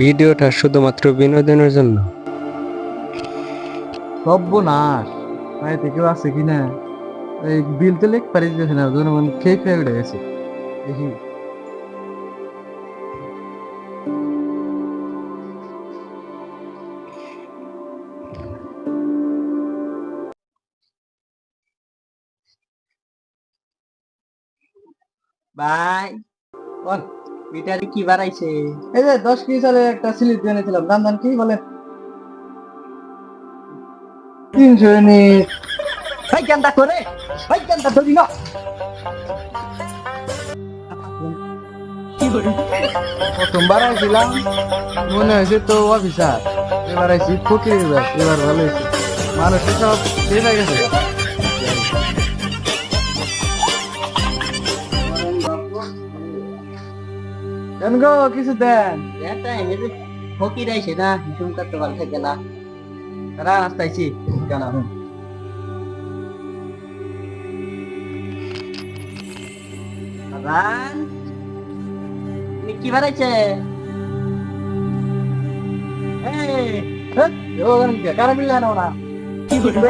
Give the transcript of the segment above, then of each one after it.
ভিডিওটা শুধুমাত্র বিনোদনের জন্য। সর্বনাশ। আছে কিনা এই বিল তো লেখ পারি না জনগণ খেয়ে খেয়ে গেছে। দেখি। মিটারে কি বাড়াইছে এই যে দশ কেজি সালে একটা স্লিপ এনেছিলাম। দাম দাম কি বলে তিনশো ইউনিট। ভাই কেনটা করে? ভাই কেনটা ধরি না? প্রথমবার আইছিলাম মনে হয়েছে তো অফিসার এবার আইসি ফকির এবার ভালো হয়েছে। মানুষ সব হয়ে গেছে। দেন গো, কিছু দেন? এটা এমনি ফকির আইছে না হিসুম করতে থাকে না। তারা আসতেছি কেন? রান কি বাড়াইছে কারা মিললে না কি করলি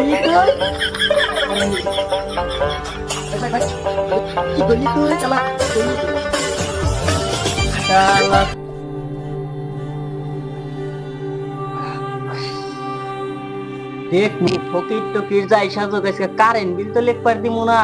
তুই? চালা শালা দেখ ফকির টকির যাই সাজো গেছে কারেন্ট বিল তো লেখ পার দিমু না।